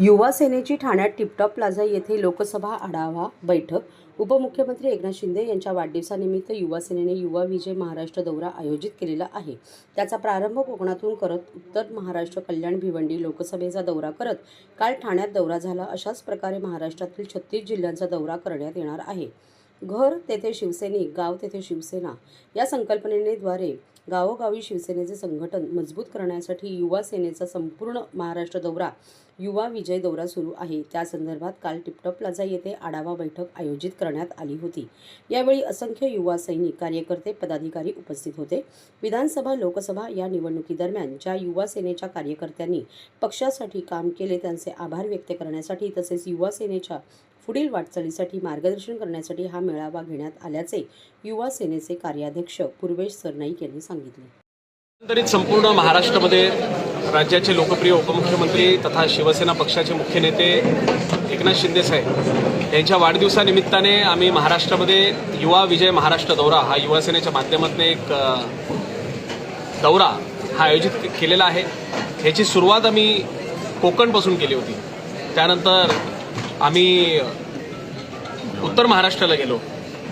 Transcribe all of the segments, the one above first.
युवा सेनेची ठाण्यात tiptop plaza येथे लोकसभा आढावा बैठक. उपमुख्यमंत्री एकनाथ शिंदे यांच्या वाढदिवसानिमित्त युवा सेनेने युवा विजय महाराष्ट्र दौरा आयोजित केलेला आहे. त्याचा प्रारंभ कोकणातून करत उत्तर महाराष्ट्र कल्याण भिवंडी लोकसभेचा दौरा करत काल ठाण्यात दौरा झाला अशाच प्रकारे महाराष्ट्रातील छत्तीस जिल्ह्यांचा दौरा करण्यात येणार आहे. घर तेथे शिवसैनिक गाव तेथे शिवसेना या संकल्पनेद्वारे गावोगावी शिवसेनेचे संघटन मजबूत करण्यासाठी युवा सेनेचा संपूर्ण महाराष्ट्र दौरा युवा विजय दौरा सुरू आहे. त्या संदर्भात काल टिपटॉप प्लाझा येथे आढावा बैठक आयोजित करण्यात आली होती. यावेळी असंख्य युवा सैनिक कार्यकर्ते पदाधिकारी उपस्थित होते. विधानसभा लोकसभा या निवडणुकीदरम्यान ज्या युवा सेनेच्या कार्यकर्त्यांनी पक्षासाठी काम केले त्यांचे आभार व्यक्त करण्यासाठी तसेच युवा सेनेच्या पुढील वाटचालीसाठी मार्गदर्शन करण्यासाठी हा मेळावा घेण्यात आल्याचे युवा सेनेचे कार्याध्यक्ष पूर्वेश सरनाईक यांनी सांगितले. एकंदरीत संपूर्ण महाराष्ट्रामध्ये राज्याचे लोकप्रिय उपमुख्यमंत्री तथा शिवसेना पक्षाचे मुख्य नेते एकनाथ शिंदे साहेब यांच्या वाढदिवसानिमित्ताने आम्ही महाराष्ट्रामध्ये युवा विजय महाराष्ट्र दौरा हा युवा सेनेच्या माध्यमातून एक दौरा हा आयोजित केलेला आहे. ह्याची सुरुवात आम्ही कोकणपासून केली होती. त्यानंतर आम्ही उत्तर महाराष्ट्राला गेलो.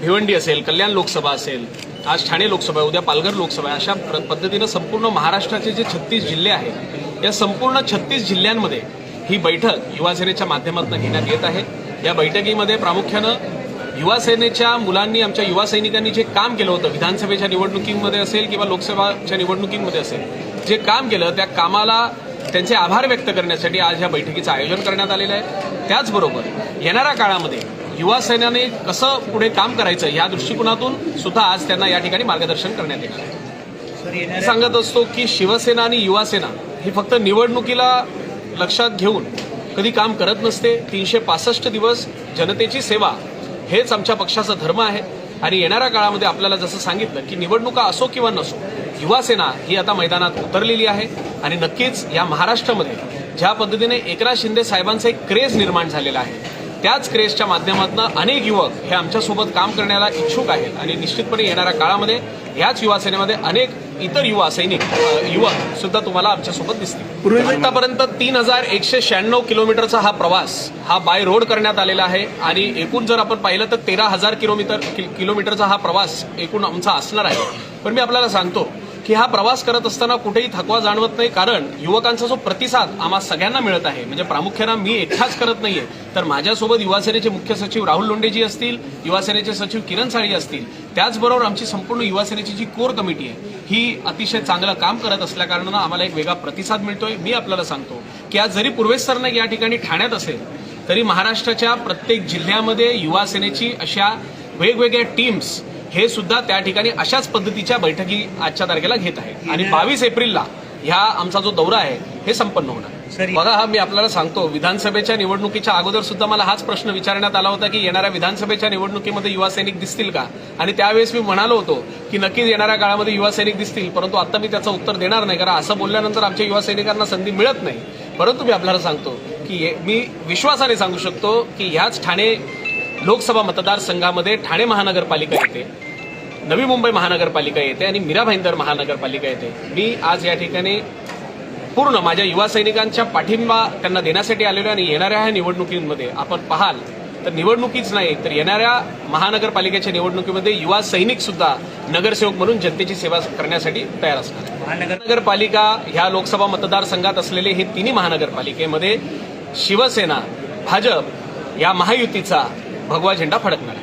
भिवंडी असेल कल्याण लोकसभा असेल आज ठाणे लोकसभा आहे, उद्या पालघर लोकसभा आहे अशा पद्धतीनं संपूर्ण महाराष्ट्राचे जे छत्तीस जिल्हे आहेत या संपूर्ण छत्तीस जिल्ह्यांमध्ये ही बैठक युवा सेनेच्या माध्यमातून घेण्यात येत आहे. या बैठकीमध्ये प्रामुख्यानं युवासेनेच्या मुलांनी आमच्या युवा सैनिकांनी जे काम केलं होतं विधानसभेच्या निवडणुकीमध्ये असेल किंवा लोकसभाच्या निवडणुकीमध्ये असेल जे काम केलं त्या कामाला त्यांचे आभार व्यक्त करण्यासाठी आज या बैठकीचं आयोजन करण्यात आलेलं आहे. त्याचबरोबर येणाऱ्या काळामध्ये युवा सेनेने कसं पुढे काम करायचं या दृष्टिकोनातून सुद्धा आज त्यांना या ठिकाणी मार्गदर्शन करण्यात येणार आहे. मी सांगत असतो की शिवसेना आणि युवासेना ही फक्त निवडणुकीला लक्षात घेऊन कधी काम करत नसते. तीनशे पासष्ट दिवस जनतेची सेवा हेच आमच्या पक्षाचा धर्म आहे. आणि येणाऱ्या काळामध्ये आपल्याला जसं सांगितलं की निवडणुका असो किंवा नसो युवासेना ही आता मैदानात उतरलेली आहे आणि नक्कीच या महाराष्ट्रामध्ये ज्या पद्धतीने एकनाथ शिंदे साहेबांचा एक क्रेज निर्माण झालेला आहे त्याच क्रेजच्या माध्यमातून अनेक युवक हे आमच्यासोबत काम करण्याला इच्छुक आहेत. आणि निश्चितपणे येणाऱ्या काळामध्ये याच युवा सेनेमध्ये अनेक इतर युवा सैनिक युवक सुद्धा तुम्हाला आमच्यासोबत दिसतील. आतापर्यंत तीन हजार एकशे शहाण्णव किलोमीटरचा हा प्रवास हा बाय रोड करण्यात आलेला आहे. आणि एकूण जर आपण पाहिलं तर तेरा हजार किलोमीटर किलोमीटरचा हा प्रवास एकूण आमचा असणार आहे. पण मी आपल्याला सांगतो की हा प्रवास करत असताना कुठेही थकवा जाणवत नाही कारण युवकांचा जो प्रतिसाद आम्हा सगळ्यांना मिळत आहे. म्हणजे प्रामुख्यानं मी एकटाच करत नाहीये. तर माझ्यासोबत युवासेनेचे मुख्य सचिव राहुल लोंडेजी असतील युवासेनेचे सचिव किरण साळी असतील. त्याचबरोबर आमची संपूर्ण युवासेनेची जी कोर कमिटी आहे ही अतिशय चांगलं काम करत असल्या कारणानं आम्हाला एक वेगळा प्रतिसाद मिळतोय मी आपल्याला सांगतो. की आज जरी पूर्वेश सरनाईक या ठिकाणी ठाण्यात असेल तरी महाराष्ट्राच्या प्रत्येक जिल्ह्यामध्ये युवासेनेची अशा वेगवेगळ्या टीम्स हे सुद्धा त्या ठिकाणी अशाच पद्धतीच्या बैठकी आजच्या तारखेला घेत आहे. आणि बावीस एप्रिलला ह्या आमचा जो दौरा आहे हे संपन्न होणार. बघा हा मी आपल्याला सांगतो विधानसभेच्या निवडणुकीच्या अगोदर सुद्धा मला हाच प्रश्न विचारण्यात आला होता की येणाऱ्या विधानसभेच्या निवडणुकीमध्ये युवा सैनिक दिसतील का? आणि त्यावेळेस मी म्हणालो होतो की नक्कीच येणाऱ्या काळामध्ये युवा सैनिक दिसतील परंतु आता मी त्याचं उत्तर देणार नाही कारण असं बोलल्यानंतर आमच्या युवा सैनिकांना संधी मिळत नाही. परंतु मी आपल्याला सांगतो की मी विश्वासाने सांगू शकतो की ह्याच ठाणे लोकसभा मतदारसंघामध्ये ठाणे महानगरपालिका येते. नवी मुंबई महानगरपालिका येते आणि मीरा भाईंदर महानगरपालिका येते. मी आज या ठिकाणी पूर्ण माझ्या युवा सैनिकांच्या पाठिंबा त्यांना देण्यासाठी आलेलो आहे आणि येणाऱ्या ह्या निवडणुकीमध्ये आपण पाहाल तर निवडणुकीच नाही तर येणाऱ्या महानगरपालिकेच्या निवडणुकीमध्ये युवा सैनिक सुद्धा नगरसेवक म्हणून जनतेची सेवा करण्यासाठी तयार असणार महानगरपालिका ह्या लोकसभा मतदारसंघात असलेले हे तिन्ही महानगरपालिकेमध्ये शिवसेना भाजप या महायुतीचा भगवा झेंडा फडकणार